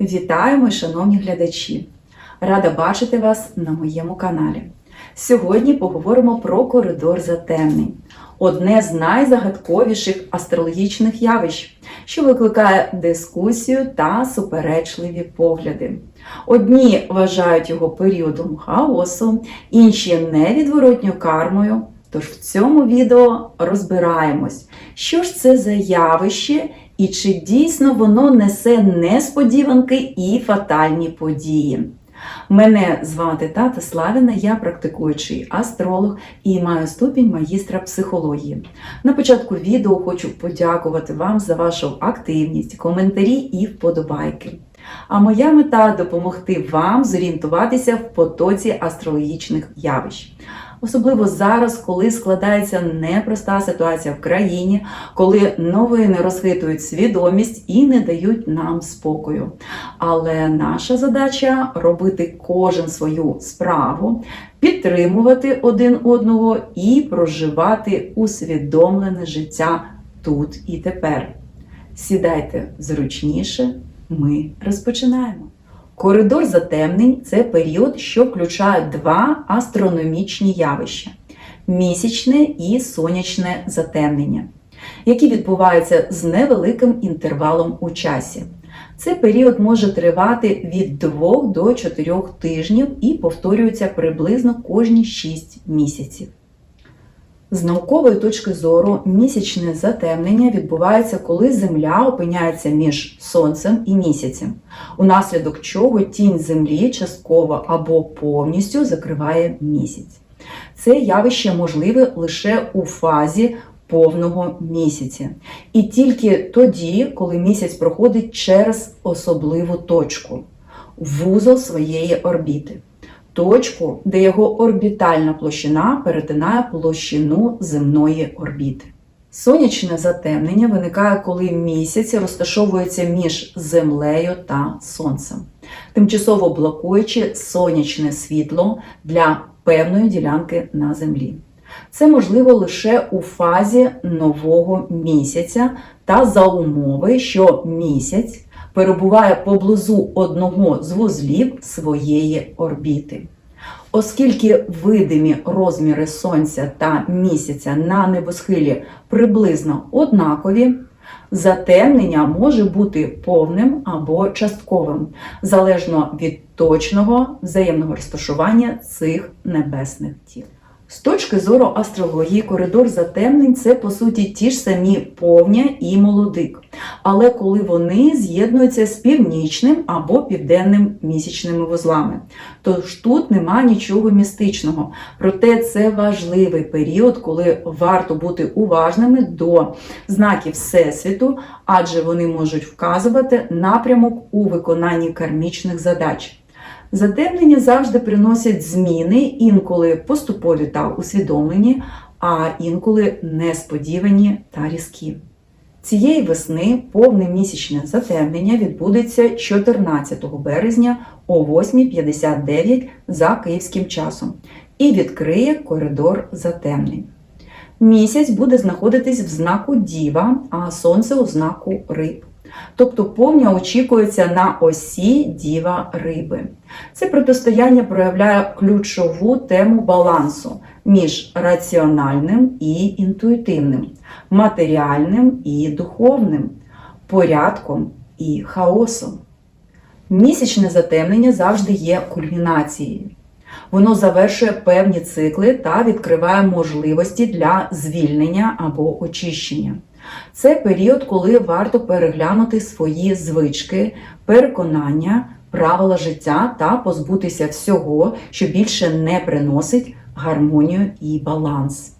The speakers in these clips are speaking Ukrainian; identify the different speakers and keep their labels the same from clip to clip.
Speaker 1: Вітаємо, шановні глядачі! Рада бачити вас на моєму каналі. Сьогодні поговоримо про коридор затемнень, одне з найзагадковіших астрологічних явищ, що викликає дискусію та суперечливі погляди. Одні вважають його періодом хаосу, інші невідворотньою кармою. Тож в цьому відео розбираємось, що ж це за явище і чи дійсно воно несе несподіванки і фатальні події. Мене звати Тата Славіна, я практикуючий астролог і маю ступінь магістра психології. На початку відео хочу подякувати вам за вашу активність, коментарі і вподобайки. А моя мета допомогти вам зорієнтуватися в потоці астрологічних явищ. Особливо зараз, коли складається непроста ситуація в країні, коли новини розхитують свідомість і не дають нам спокою. Але наша задача робити кожен свою справу, підтримувати один одного і проживати усвідомлене життя тут і тепер. Сідайте зручніше, ми розпочинаємо. Коридор затемнень це період, що включає два астрономічні явища місячне і сонячне затемнення, які відбуваються з невеликим інтервалом у часі. Цей період може тривати від 2 до 4 тижнів і повторюється приблизно кожні 6 місяців. З наукової точки зору місячне затемнення відбувається, коли Земля опиняється між Сонцем і місяцем, унаслідок чого тінь Землі частково або повністю закриває місяць. Це явище можливе лише у фазі повного місяця. І тільки тоді, коли місяць проходить через особливу точку вузол своєї орбіти точку, де його орбітальна площина перетинає площину земної орбіти. Сонячне затемнення виникає, коли місяць розташовується між Землею та Сонцем, тимчасово блокуючи сонячне світло для певної ділянки на Землі. Це можливо лише у фазі нового місяця та за умови, що місяць перебуває поблизу одного з вузлів своєї орбіти. Оскільки видимі розміри Сонця та місяця на небосхилі приблизно однакові, затемнення може бути повним або частковим, залежно від точного взаємного розташування цих небесних тіл. З точки зору астрології, коридор затемнень це по суті ті ж самі повня і молодик. Але коли вони з'єднуються з північним або південним місячними вузлами. Тож тут нема нічого містичного. Проте це важливий період, коли варто бути уважними до знаків Всесвіту, адже вони можуть вказувати напрямок у виконанні кармічних задач. Затемнення завжди приносять зміни, інколи поступові та усвідомлені, а інколи несподівані та різкі. Цієї весни повне місячне затемнення відбудеться 14 березня о 8.59 за київським часом і відкриє коридор затемнень. Місяць буде знаходитись в знаку Діва, а сонце у знаку Риб. Тобто повня очікується на осі діва риби. Це протистояння проявляє ключову тему балансу між раціональним і інтуїтивним, матеріальним і духовним, порядком і хаосом. Місячне затемнення завжди є кульмінацією. Воно завершує певні цикли та відкриває можливості для звільнення або очищення. Це період, коли варто переглянути свої звички, переконання, правила життя та позбутися всього, що більше не приносить гармонію і баланс.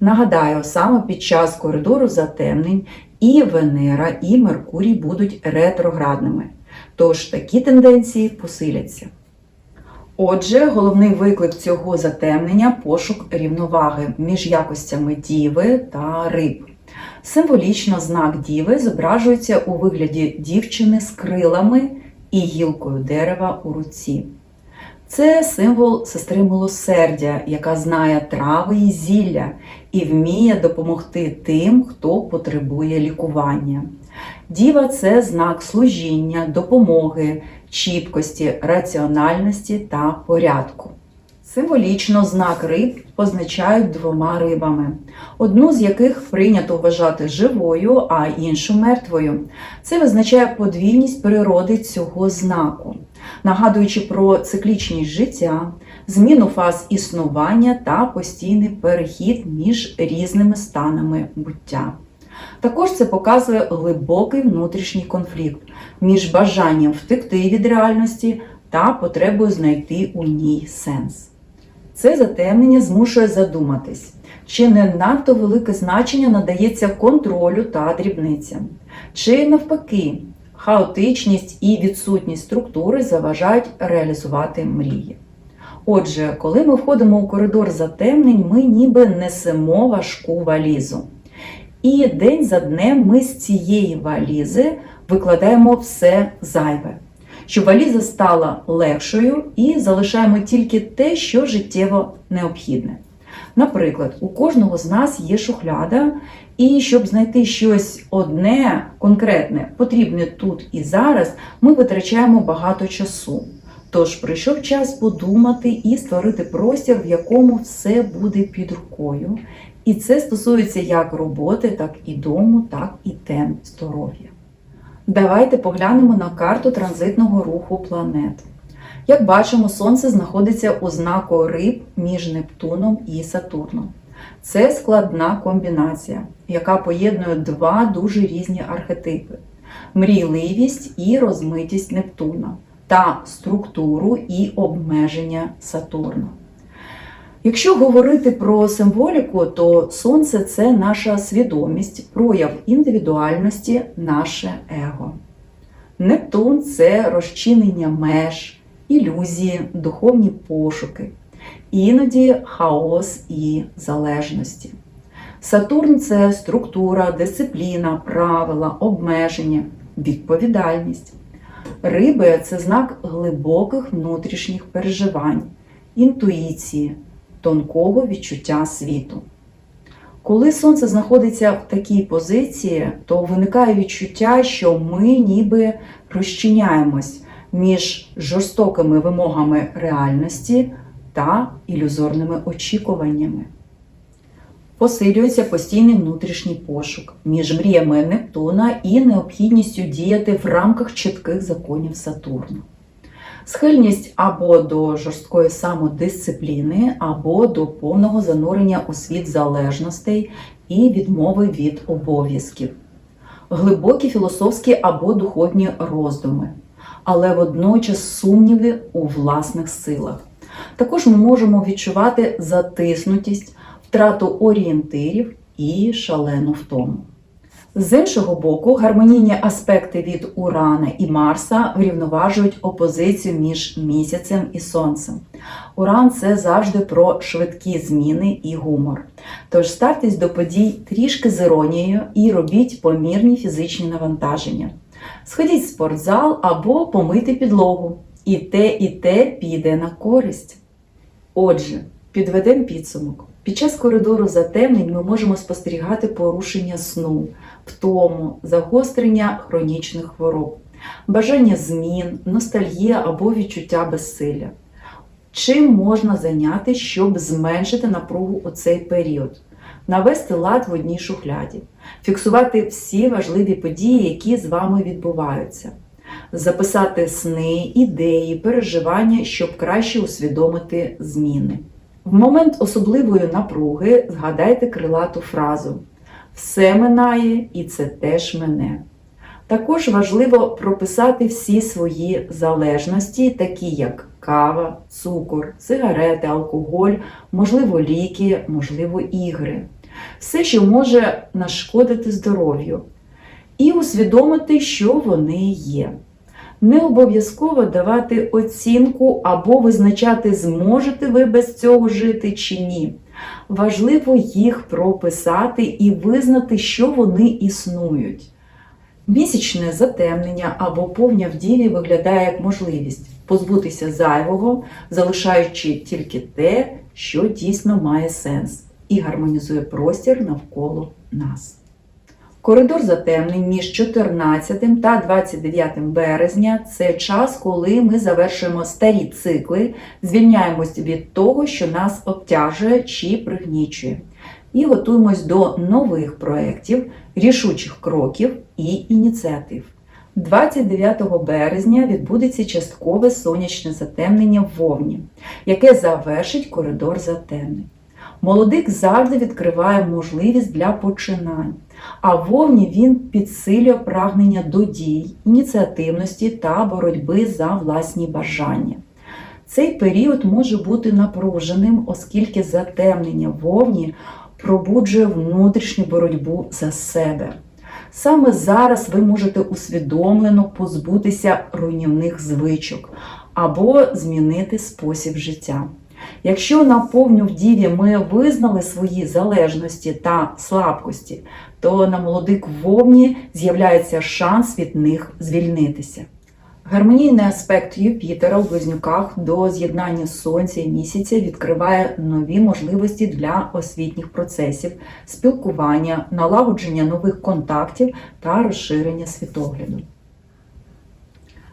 Speaker 1: Нагадаю, саме під час коридору затемнень і Венера, і Меркурій будуть ретроградними. Тож такі тенденції посиляться. Отже, головний виклик цього затемнення пошук рівноваги між якостями діви та риб. Символічно знак діви зображується у вигляді дівчини з крилами і гілкою дерева у руці. Це символ сестри милосердя, яка знає трави і зілля і вміє допомогти тим, хто потребує лікування. Діва це знак служіння, допомоги, чіткості, раціональності та порядку. Символічно знак риб позначають двома рибами, одну з яких прийнято вважати живою, а іншу мертвою. Це визначає подвійність природи цього знаку, нагадуючи про циклічність життя, зміну фаз існування та постійний перехід між різними станами буття. Також це показує глибокий внутрішній конфлікт між бажанням втекти від реальності та потребою знайти у ній сенс. Це затемнення змушує задуматись, чи не надто велике значення надається контролю та дрібницям, чи навпаки, хаотичність і відсутність структури заважають реалізувати мрії. Отже, коли ми входимо у коридор затемнень, ми ніби несемо важку валізу. І день за днем ми з цієї валізи викладаємо все зайве, щоб валіза стала легшою і залишаємо тільки те, що життєво необхідне. Наприклад, у кожного з нас є шухляда, і щоб знайти щось одне, конкретне, потрібне тут і зараз, ми витрачаємо багато часу. Тож прийшов час подумати і створити простір, в якому все буде під рукою. І це стосується як роботи, так і дому, так і тем здоров'я. Давайте поглянемо на карту транзитного руху планет. Як бачимо, Сонце знаходиться у знаку риб між Нептуном і Сатурном. Це складна комбінація, яка поєднує два дуже різні архетипи: мрійливість і розмитість Нептуна та структуру і обмеження Сатурна. Якщо говорити про символіку, то сонце це наша свідомість, прояв індивідуальності, наше его. Нептун це розчинення меж, ілюзії, духовні пошуки, іноді хаос і залежності. Сатурн це структура, дисципліна, правила, обмеження, відповідальність. Риби це знак глибоких внутрішніх переживань, інтуїції, тонкого відчуття світу. Коли сонце знаходиться в такій позиції, то виникає відчуття, що ми ніби розчиняємось між жорстокими вимогами реальності та ілюзорними очікуваннями. Посилюється постійний внутрішній пошук між мріями Нептуна і необхідністю діяти в рамках чітких законів Сатурна. Схильність або до жорсткої самодисципліни, або до повного занурення у світ залежностей і відмови від обов'язків, глибокі філософські або духовні роздуми, але водночас сумніви у власних силах. Також ми можемо відчувати затиснутість, втрату орієнтирів і шалену втому. З іншого боку, гармонійні аспекти від Урана і Марса врівноважують опозицію між місяцем і сонцем. Уран це завжди про швидкі зміни і гумор. Тож ставтесь до подій трішки з іронією і робіть помірні фізичні навантаження. Сходіть в спортзал або помийте підлогу. І те, і те піде на користь. Отже, підведемо підсумок. Під час коридору затемнень ми можемо спостерігати порушення сну, втому, загострення хронічних хвороб, бажання змін, ностальгія або відчуття безсилля. Чим можна зайняти, щоб зменшити напругу у цей період? Навести лад в одній шухляді, фіксувати всі важливі події, які з вами відбуваються, записати сни, ідеї, переживання, щоб краще усвідомити зміни. В момент особливої напруги згадайте крилату фразу Все минає і це теж мене. Також важливо прописати всі свої залежності, такі як кава, цукор, сигарети, алкоголь, можливо, ліки, можливо, ігри. Все, що може нашкодити здоров'ю, і усвідомити, що вони є. Не обов'язково давати оцінку або визначати, зможете ви без цього жити чи ні. Важливо їх прописати і визнати, що вони існують. Місячне затемнення або повня в ділі виглядає як можливість позбутися зайвого, залишаючи тільки те, що дійсно має сенс, і гармонізує простір навколо нас. Коридор затемнень між 14 та 29 березня це час, коли ми завершуємо старі цикли, звільняємось від того, що нас обтяжує чи пригнічує, і готуємось до нових проєктів, рішучих кроків і ініціатив. 29 березня відбудеться часткове сонячне затемнення в Вовні, яке завершить коридор затемнень. Молодик завжди відкриває можливість для починань, а Вовні він підсилює прагнення до дій, ініціативності та боротьби за власні бажання. Цей період може бути напруженим, оскільки затемнення вовні пробуджує внутрішню боротьбу за себе. Саме зараз ви можете усвідомлено позбутися руйнівних звичок або змінити спосіб життя. Якщо на повню ми визнали свої залежності та слабкості, то на молодик вовні з'являється шанс від них звільнитися. Гармонійний аспект Юпітера у близнюках до з'єднання Сонця і місяця відкриває нові можливості для освітніх процесів, спілкування, налагодження нових контактів та розширення світогляду.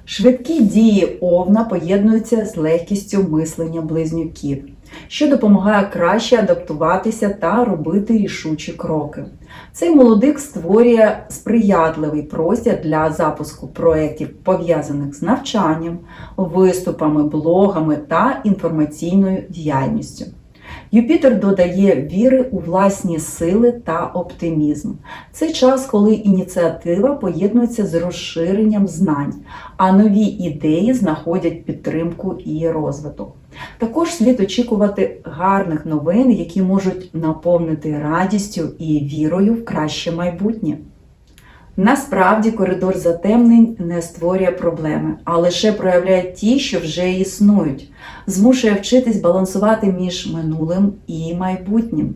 Speaker 1: Швидкі дії овна поєднуються з легкістю мислення близнюків, що допомагає краще адаптуватися та робити рішучі кроки. Цей молодик створює сприятливий простір для запуску проєктів, пов'язаних з навчанням, виступами, блогами та інформаційною діяльністю. Юпітер додає віри у власні сили та оптимізм. Це час, коли ініціатива поєднується з розширенням знань, а нові ідеї знаходять підтримку і розвиток. Також слід очікувати гарних новин, які можуть наповнити радістю і вірою в краще майбутнє. Насправді коридор затемнень не створює проблеми, а лише проявляє ті, що вже існують, змушує вчитись балансувати між минулим і майбутнім.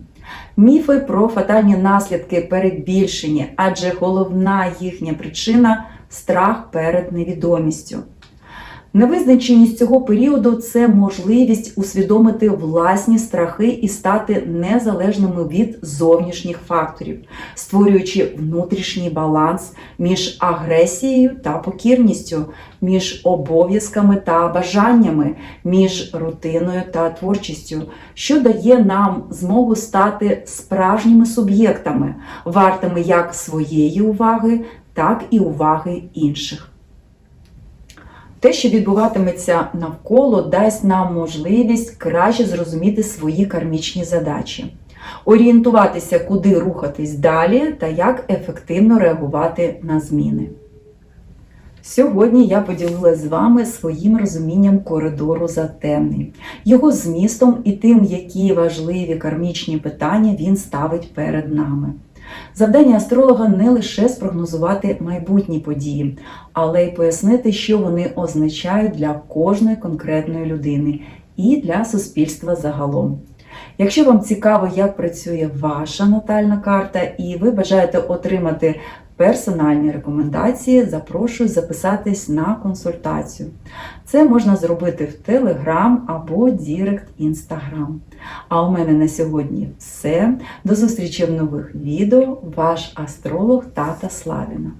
Speaker 1: Міфи про фатальні наслідки перебільшені, адже головна їхня причина страх перед невідомістю. Невизначеність цього періоду це можливість усвідомити власні страхи і стати незалежними від зовнішніх факторів, створюючи внутрішній баланс між агресією та покірністю, між обов'язками та бажаннями, між рутиною та творчістю, що дає нам змогу стати справжніми суб'єктами, вартими як своєї уваги, так і уваги інших. Те, що відбуватиметься навколо, дасть нам можливість краще зрозуміти свої кармічні задачі, орієнтуватися, куди рухатись далі та як ефективно реагувати на зміни. Сьогодні я поділилася з вами своїм розумінням коридору затемний, його змістом і тим, які важливі кармічні питання він ставить перед нами. Завдання астролога не лише спрогнозувати майбутні події, але й пояснити, що вони означають для кожної конкретної людини і для суспільства загалом. Якщо вам цікаво, як працює ваша натальна карта, і ви бажаєте отримати персональні рекомендації, запрошую записатись на консультацію. Це можна зробити в Telegram або Дірект Instagram. А у мене на сьогодні все. До зустрічі в нових відео. Ваш астролог Тата Славіна.